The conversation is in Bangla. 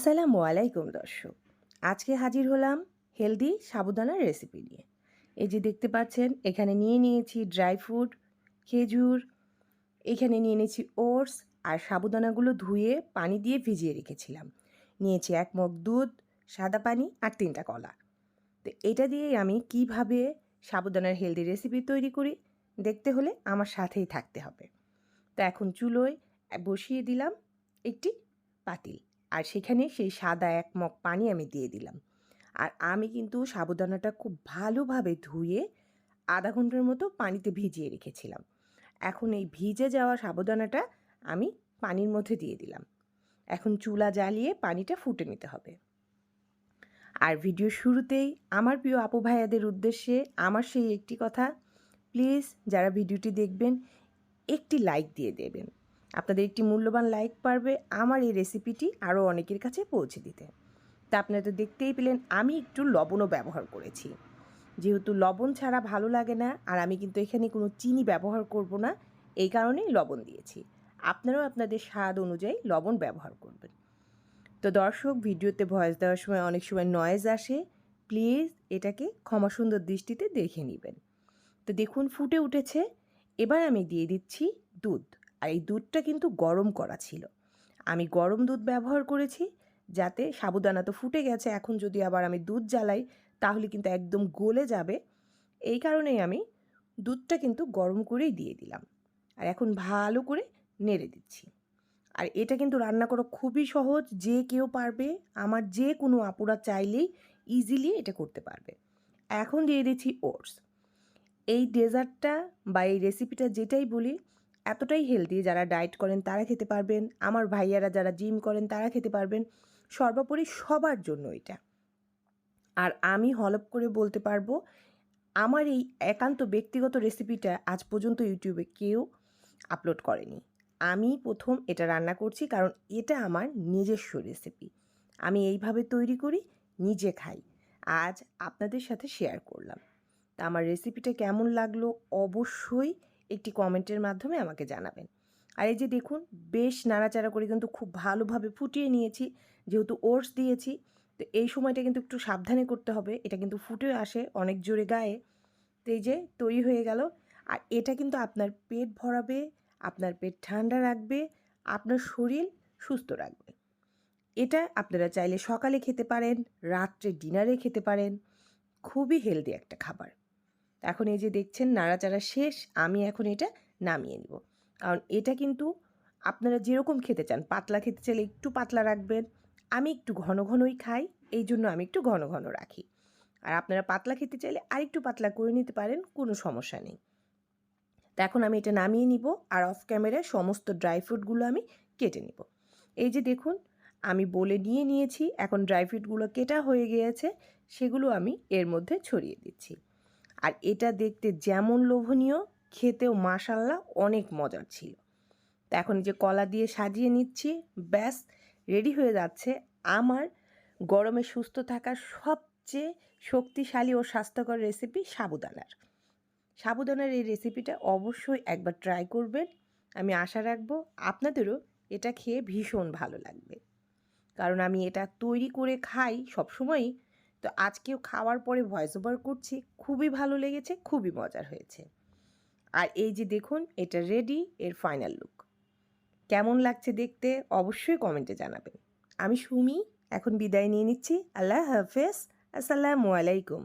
আসসালামু আলাইকুম, দর্শক। আজকে হাজির হলাম হেলদি, সাবুদানার রেসিপি নিয়ে। এই যে দেখতে পাচ্ছেন, এখানে নিয়ে নিয়েছি ড্রাই ফ্রুট খেজুর, এখানে নিয়ে নিয়েছি ওটস আর সাবুদানাগুলো ধুয়ে পানি দিয়ে ভিজিয়ে রেখেছিলাম। নিয়েছি এক মগ দুধ, সাদা পানি, আর তিনটা কলা। তো এটা দিয়েই আমি কীভাবে সাবুদানার হেলদি রেসিপি তৈরি করি, দেখতে হলে আমার সাথেই থাকতে হবে। তো এখন চুলোয় বসিয়ে দিলাম একটি পাতিল। আর সেখানে সেই সাদা এক মগ পানি আমি দিয়ে দিলাম। আর আমি কিন্তু সাবুদানাটা খুব ভালোভাবে ধুয়ে আধা ঘণ্টার মতো পানিতে ভিজিয়ে রেখেছিলাম। এখন এই ভিজে যাওয়া সাবুদানাটা আমি পানির মধ্যে দিয়ে দিলাম। এখন চুলা জ্বালিয়ে পানিটা ফুটে নিতে হবে। আর ভিডিও শুরুতেই আমার প্রিয় আপু ভাইয়াদের উদ্দেশ্যে আমার সেই একটি কথা, প্লিজ যারা ভিডিওটি দেখবেন, একটি লাইক দিয়ে দেবেন। আপনাদের একটি মূল্যবান লাইক পারবে আমার এই রেসিপিটি আরও অনেকের কাছে পৌঁছে দিতে। তা আপনারা তো দেখতেই পেলেন, আমি একটু লবণও ব্যবহার করেছি। যেহেতু লবণ ছাড়া ভালো লাগে না, আর আমি কিন্তু এখানে কোনো চিনি ব্যবহার করব না, এই কারণেই লবণ দিয়েছি। আপনারাও আপনাদের স্বাদ অনুযায়ী লবণ ব্যবহার করবেন। তো দর্শক, ভিডিওতে ভয়েস দেওয়ার সময় অনেক সময় নয়েজ আসে। প্লিজ এটাকে ক্ষমা সুন্দর দৃষ্টিতে দেখে নেবেন। তো দেখুন, ফুটে উঠেছে। এবার আমি দিয়ে দিচ্ছি দুধ। আর এই দুধটা কিন্তু গরম করা ছিল। আমি গরম দুধ ব্যবহার করেছি যাতে সাবুদানা তো ফুটে গেছে, এখন যদি আবার আমি দুধ জ্বালাই তাহলে কিন্তু একদম গলে যাবে। এই কারণেই আমি দুধটা কিন্তু গরম করেই দিয়ে দিলাম। আর এখন ভালো করে নেড়ে দিচ্ছি। আর এটা কিন্তু রান্না করা খুবই সহজ, যে কেউ পারবে, আমার যে কোনো আপুরা চাইলেই ইজিলি এটা করতে পারবে। এখন দিয়ে দিচ্ছি ওটস। এই ডেজার্টটা বা এই রেসিপিটা যেটাই বলি এতটাই হেলদি যারা ডায়েট করেন তারা খেতে পারবেন। আমার ভাইয়ারা যারা জিম করেন তারা খেতে পারবেন। সর্বোপরি সবার জন্য এটা। আর আমি হলপ করে বলতে পারব, আমার এই একান্ত ব্যক্তিগত রেসিপিটা আজ পর্যন্ত ইউটিউবে কেউ আপলোড করেনি। আমি প্রথম এটা রান্না করছি কারণ এটা আমার নিজস্ব রেসিপি আমি এইভাবে তৈরি করি, নিজে খাই। আজ আপনাদের সাথে শেয়ার করলাম। তা আমার রেসিপিটা কেমন লাগল? অবশ্যই একটি কমেন্টের মাধ্যমে আমাকে জানাবেন। আর এই যে দেখুন, বেশ নাড়াচাড়া করে কিন্তু খুব ভালোভাবে ফুটিয়ে নিয়েছি, যেহেতু ওটস দিয়েছি, তো এই সময়টা কিন্তু একটু সাবধানে করতে হবে। এটা কিন্তু ফুটে আসে অনেক জোরে গায়ে। তো এই যে তৈরি হয়ে গেল। আর এটা কিন্তু আপনার পেট ভরাবে, আপনার পেট ঠান্ডা রাখবে, আপনার শরীর সুস্থ রাখবে। এটা আপনারা চাইলে সকালে খেতে পারেন, রাত্রে ডিনারে খেতে পারেন। খুবই হেলদি একটা খাবার। এখন এই যে দেখছেন নাড়াচাড়া শেষ, আমি এখন এটা নামিয়ে নিব। কারণ এটা কিন্তু আপনারা যেরকম খেতে চান, পাতলা খেতে চাইলে একটু পাতলা রাখবেন, আমি একটু ঘন ঘনই খাই, এই জন্য আমি একটু ঘন ঘন রাখি। আর আপনারা পাতলা খেতে চাইলে আরেকটু পাতলা করে নিতে পারেন, কোনো সমস্যা নেই। তো এখন আমি এটা নামিয়ে নিব আর অফ ক্যামেরায় সমস্ত ড্রাই ফ্রুটগুলো আমি কেটে নিব। এই যে দেখুন, আমি বলে নিয়ে নিয়েছি, এখন ড্রাই ফ্রুটগুলো কেটা হয়ে গিয়েছে, সেগুলো আমি এর মধ্যে ছড়িয়ে দিচ্ছি। আর এটা দেখতে যেমন লোভনীয়, খেতেও মাসাল্লা অনেক মজার ছিল। তো এখন যে কলা দিয়ে সাজিয়ে নিচ্ছি, ব্যাস রেডি হয়ে যাচ্ছে আমার গরমে সুস্থ থাকার সবচেয়ে শক্তিশালী ও স্বাস্থ্যকর রেসিপি সাবুদানার। সাবুদানার এই রেসিপিটা অবশ্যই একবার ট্রাই করবেন। আমি আশা রাখব আপনাদেরও এটা খেয়ে ভীষণ ভালো লাগবে। কারণ আমি এটা তৈরি করে খাই সবসময়ই তো আজকেও খাওয়ার পরে ভয়েস ওভার করছি, খুবই ভালো লেগেছে, খুবই মজার হয়েছে। আর এই যে দেখুন, এটা রেডি এর ফাইনাল লুক কেমন লাগছে দেখতে অবশ্যই কমেন্টে জানাবেন। আমি সুমি, এখন বিদায় নিয়ে নিচ্ছি। আল্লাহ হাফেজ। আসসালামু আলাইকুম।